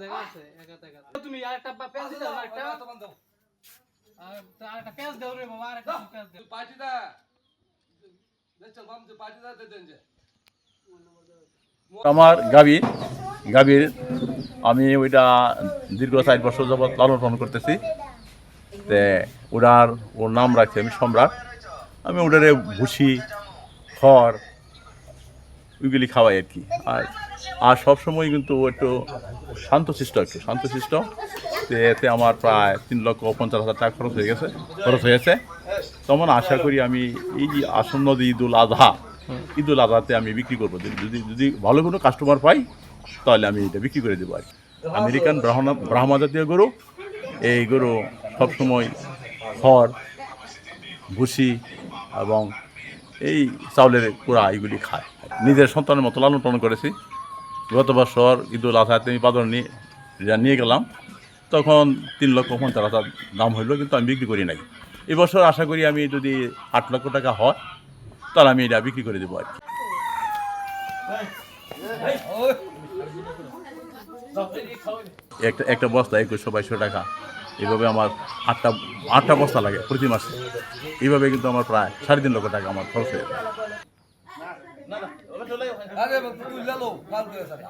জায়গা আছে তুমি আরেকটা পেঁয়াজ আরেকটা। আরেকটা পেঁয়াজ দাও রে বাবা আরেকটা পেঁয়াজ দাও। পার্টিটা। দেখছ বাম যে পার্টিটা দে দেন যে। আমার গাবি গাবির আমি ওইটা দীর্ঘ চার বছর যাবৎ লালন পালন করতেছি। তে ওটার ওর নাম রাখছি আমি সম্রাট। আমি ওটারে ভুসি খড় ওইগুলি খাওয়াই আর কি। আর আর সবসময় কিন্তু একটু শান্তশিষ্ট একটু শান্তশিষ্ট। এতে আমার প্রায় তিন লক্ষ পঞ্চাশ হাজার টাকা খরচ হয়ে গেছে, খরচ হয়েছে। তেমন আশা করি আমি এই যে আসন্ন যে ঈদুল আজহা ঈদুল আজহাতে আমি বিক্রি করব। যদি যদি ভালো কোনো কাস্টমার পাই, তাহলে আমি এটা বিক্রি করে দেবো আর আমেরিকান ব্রাহ্মণ, ব্রাহ্মা জাতীয় গরু, এই গরু সবসময় খড়, ভুসি এবং এই চাউলের কুড়া এইগুলি খায়। নিজের সন্তানের মতো লালন পালন করেছি। গত বছর ঈদুল আজহাতে আমি বাজার নিয়ে নিয়ে গেলাম, তখন তিন লক্ষ পঞ্চাশ হাজার দাম হইল, কিন্তু আমি বিক্রি করি নাই। এবছর আশা করি আমি যদি আট লক্ষ টাকা হয়, তাহলে আমি এটা বিক্রি করে দেবো আর কি। একটা একটা বস্তা একুশশো বাইশশো টাকা। এইভাবে আমার আটটা আটটা বস্তা লাগে প্রতি মাসে। এইভাবে কিন্তু আমার প্রায় সাড়ে তিন লক্ষ টাকা আমার খরচ হয়ে যায়। আরে তুই লেলো কাল করে স্যার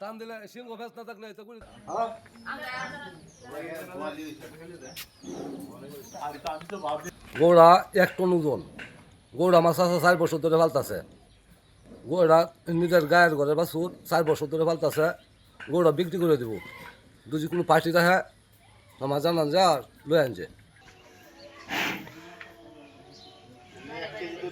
টান দিলে সিংহ ফেস না থাকলে তো গৌড়া এক টন ওজন। গৌড়া মাছ আছে চার বছর ধরে ফালতাছে গৌড়া নিজের গায়ের ঘরে বাছুর চার বছর ধরে ফালতাছে গৌড়া বিক্রি করে দিব। যদি কোনো পার্টি দেখে আমার জানান যা লই আনছে এই নাম্বার নাম্বারটা নাম্বারটা দিন আমার নাম্বারটা দিও